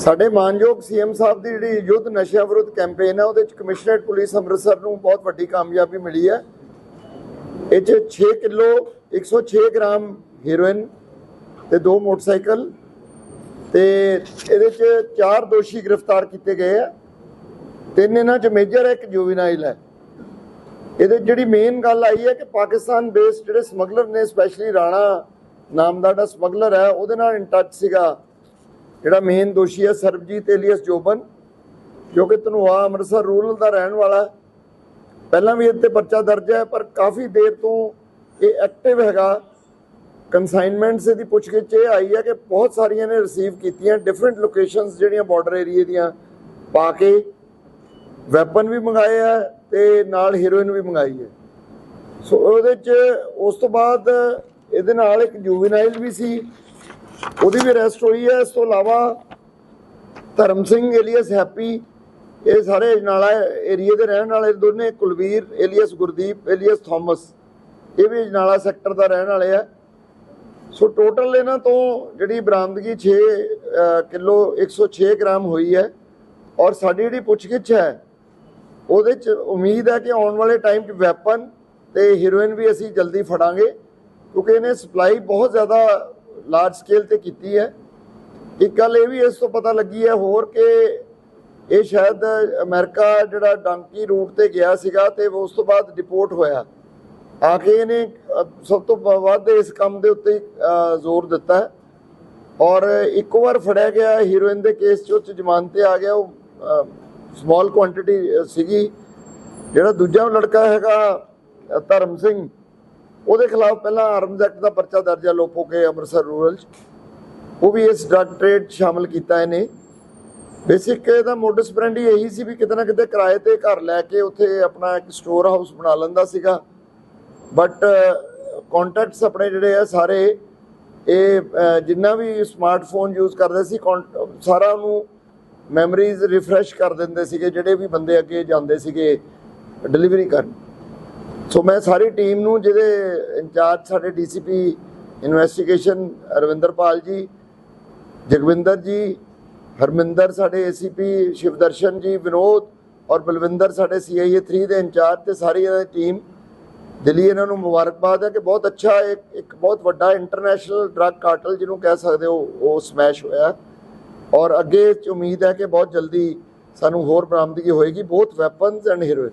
ਸਾਡੇ ਮਾਨਯੋਗ ਸੀਐਮ ਸਾਹਿਬ ਦੀ ਜਿਹੜੀ ਯੁੱਧ ਨਸ਼ਿਆਂ ਵਿਰੁੱਧ ਕੈਂਪੇਨ ਹੈ ਉਹਦੇ ਵਿੱਚ ਕਮਿਸ਼ਨਰੇਟ ਪੁਲਿਸ ਅੰਮ੍ਰਿਤਸਰ ਨੂੰ ਬਹੁਤ ਵੱਡੀ ਕਾਮਯਾਬੀ ਮਿਲੀ ਹੈ। ਇਹ 'ਚ 6 ਕਿਲੋ 106 ਗ੍ਰਾਮ ਹੀਰੋਇਨ ਤੇ ਦੋ ਮੋਟਰਸਾਈਕਲ ਤੇ ਇਹਦੇ 'ਚ ਚਾਰ ਦੋਸ਼ੀ ਗ੍ਰਿਫਤਾਰ ਕੀਤੇ ਗਏ ਆ। ਤਿੰਨ ਇਹਨਾਂ 'ਚ ਮੇਜਰ ਹੈ, ਇੱਕ ਜੁਵੀਨਾਈਲ ਹੈ। ਇਹਦੇ ਜਿਹੜੀ ਮੇਨ ਗੱਲ ਆਈ ਹੈ ਕਿ ਪਾਕਿਸਤਾਨ ਬੇਸਡ ਜਿਹੜੇ ਸਮਗਲਰ ਨੇ ਸਪੈਸ਼ਲੀ ਰਾਣਾ ਨਾਮ ਦਾ ਜਿਹੜਾ ਸਮਗਲਰ ਹੈ, ਉਹਦੇ ਨਾਲ ਇਨ ਟੱਚ ਸੀਗਾ ਜਿਹੜਾ ਮੇਨ ਦੋਸ਼ੀ ਹੈ ਸਰਬਜੀਤ ਏਲੀਅਸ ਜੋਬਨ, ਜੋ ਕਿ ਧਨੋਆ ਅੰਮ੍ਰਿਤਸਰ ਰੂਰਲ ਦਾ ਰਹਿਣ ਵਾਲਾ ਪਹਿਲਾਂ ਵੀ ਇਹਦੇ ਤੇ ਪਰਚਾ ਦਰਜ ਹੈ, ਪਰ ਕਾਫੀ ਦੇਰ ਤੋਂ ਇਹ ਐਕਟਿਵ ਹੈਗਾ। ਕਨਸਾਈਨਮੈਂਟਸ ਦੀ ਪੁੱਛਗਿੱਛ ਇਹ ਆਈ ਹੈ ਕਿ ਬਹੁਤ ਸਾਰੀਆਂ ਨੇ ਰਿਸੀਵ ਕੀਤੀਆਂ ਡਿਫਰੈਂਟ ਲੋਕੇਸ਼ਨਸ ਜਿਹੜੀਆਂ ਬਾਰਡਰ ਏਰੀਏ ਦੀਆਂ ਪਾ ਕੇ ਵੈਪਨ ਵੀ ਮੰਗਾਏ ਆ ਤੇ ਨਾਲ ਹੀਰੋਇਨ ਵੀ ਮੰਗਾਈ ਹੈ। ਸੋ ਉਹਦੇ ਚ ਉਸ ਤੋਂ ਬਾਅਦ ਇਹਦੇ ਨਾਲ ਇੱਕ ਜੁਵੀਨਾਈਲ ਵੀ ਸੀ ਉਹਦੀ ਵੀ ਅਰੈਸਟ ਹੋਈ ਹੈ। ਇਸ ਤੋਂ ਇਲਾਵਾ ਧਰਮ ਸਿੰਘ ਏਲੀਅਸ ਹੈਪੀ ਇਹ ਸਾਰੇ ਅਜਨਾਲਾ ਏਰੀਏ ਦੇ ਰਹਿਣ ਵਾਲੇ ਦੋਨੇ Kulvir alias Gurdeep alias Thomas ਇਹ ਵੀ ਅਜਨਾਲਾ ਸੈਕਟਰ ਦਾ ਰਹਿਣ ਵਾਲੇ ਆ। ਸੋ ਟੋਟਲ ਇਹਨਾਂ ਤੋਂ ਜਿਹੜੀ ਬਰਾਮਦਗੀ 6 ਅ, ਕਿਲੋ 106 ਗ੍ਰਾਮ ਹੋਈ ਹੈ। ਔਰ ਸਾਡੀ ਜਿਹੜੀ ਪੁੱਛਗਿੱਛ ਹੈ ਉਹਦੇ ਚ ਉਮੀਦ ਹੈ ਕਿ ਆਉਣ ਵਾਲੇ ਟਾਈਮ 'ਚ ਵੈਪਨ ਤੇ ਹੀਰੋਇਨ ਵੀ ਅਸੀਂ ਜਲਦੀ ਫੜਾਂਗੇ ਕਿਉਂਕਿ ਇਹਨੇ ਸਪਲਾਈ ਬਹੁਤ ਜ਼ਿਆਦਾ ਲਾਰਜ ਸਕੇਲ ਤੇ ਕੀਤੀ ਹੈ। ਇੱਕ ਗੱਲ ਇਹ ਵੀ ਇਸ ਤੋਂ ਪਤਾ ਲੱਗੀ ਹੈ ਹੋਰ ਕਿ ਇਹ ਸ਼ਾਇਦ ਅਮਰੀਕਾ ਜਿਹੜਾ ਡਾਂਕੀ ਰੂਟ ਤੇ ਗਿਆ ਸੀਗਾ ਤੇ ਉਸ ਤੋਂ ਬਾਅਦ ਡਿਪੋਰਟ ਹੋਇਆ। ਆ ਕੇ ਇਹਨੇ ਸਭ ਤੋਂ ਬ- ਵੱਧ ਇਸ ਕੰਮ ਦੇ ਉੱਤੇ ਜ਼ੋਰ ਦਿੱਤਾ ਔਰ ਇੱਕ ਵਾਰ ਫੜਿਆ ਗਿਆ ਹੀਰੋਇਨ ਦੇ ਕੇਸ 'ਚ, ਉਹ 'ਚ ਜ਼ਮਾਨਤ ਤੇ ਆ ਗਿਆ, ਉਹ ਸਮਾਲ ਕੁਆਂਟੀਟੀ ਸੀਗੀ। ਜਿਹੜਾ ਦੂਜਾ ਲੜਕਾ ਹੈਗਾ ਧਰਮ ਸਿੰਘ ਉਹਦੇ ਖਿਲਾਫ ਪਹਿਲਾਂ ਆਰਮਜ਼ ਐਕਟ ਦਾ ਪਰਚਾ ਦਰਜ ਹੈ ਲੋਪੋ ਕੇ ਅੰਮ੍ਰਿਤਸਰ ਰੂਰਲ 'ਚ। ਉਹ ਵੀ ਇਸ ਡਰਗ ਟ੍ਰੇਡ 'ਚ ਸ਼ਾਮਲ ਕੀਤਾ ਇਹਨੇ। ਬੇਸਿਕ ਇਹਦਾ ਮੋਡਸ ਬ੍ਰਾਂਡ ਹੀ ਇਹੀ ਸੀ ਵੀ ਕਿਤੇ ਨਾ ਕਿਤੇ ਕਿਰਾਏ ਤੇ ਘਰ ਲੈ ਕੇ ਉੱਥੇ ਆਪਣਾ ਇੱਕ ਸਟੋਰ ਹਾਊਸ ਬਣਾ ਲੈਂਦਾ ਸੀਗਾ। ਬਟ ਕੰਟੈਕਟਸ ਆਪਣੇ ਜਿਹੜੇ ਆ ਸਾਰੇ, ਇਹ ਜਿੰਨਾ ਵੀ ਸਮਾਰਟਫੋਨ ਯੂਜ਼ ਕਰਦੇ ਸੀ, con- ਸਾਰਾ ਉਹਨੂੰ ਮੈਮਰੀਜ਼ ਰਿਫਰੈਸ਼ ਕਰ ਦਿੰਦੇ ਸੀਗੇ, ਜਿਹੜੇ ਵੀ ਬੰਦੇ ਅੱਗੇ ਜਾਂਦੇ ਸੀਗੇ ਡਿਲੀਵਰੀ ਕਰਨ। ਸੋ ਮੈਂ ਸਾਰੀ ਟੀਮ ਨੂੰ ਜਿਹਦੇ ਇੰਚਾਰਜ ਸਾਡੇ ਡੀਸੀਪੀ ਇਨਵੈਸਟੀਗੇਸ਼ਨ ਰਵਿੰਦਰਪਾਲ ਜੀ, ਜਗਵਿੰਦਰ ਜੀ, ਹਰਮਿੰਦਰ ਸਾਡੇ ਏਸੀਪੀ ਸ਼ਿਵਦਰਸ਼ਨ ਜੀ, ਵਿਨੋਦ ਔਰ ਬਲਵਿੰਦਰ ਸਾਡੇ ਸੀਆਈਏ 3 ਦੇ ਇੰਚਾਰਜ ਤੇ ਸਾਰੀ ਇਹਨਾਂ ਦੀ ਟੀਮ ਦਿੱਲੀ ਇਹਨਾਂ ਨੂੰ ਮੁਬਾਰਕਬਾਦ ਹੈ ਕਿ ਬਹੁਤ ਅੱਛਾ ਇੱਕ ਇੱਕ ਬਹੁਤ ਵੱਡਾ ਇੰਟਰਨੈਸ਼ਨਲ ਡਰੱਗ ਕਾਰਟਲ ਜਿਹਨੂੰ ਕਹਿ ਸਕਦੇ ਹੋ, ਉਹ ਸਮੈਸ਼ ਹੋਇਆ ਔਰ ਅੱਗੇ ਚ ਉਮੀਦ ਹੈ ਕਿ ਬਹੁਤ ਜਲਦੀ ਸਾਨੂੰ ਹੋਰ ਬਰਾਮਦਗੀ ਹੋਏਗੀ। ਬਹੁਤ ਵੈਪਨਸ ਐਂਡ ਹੀਰੋਇਨ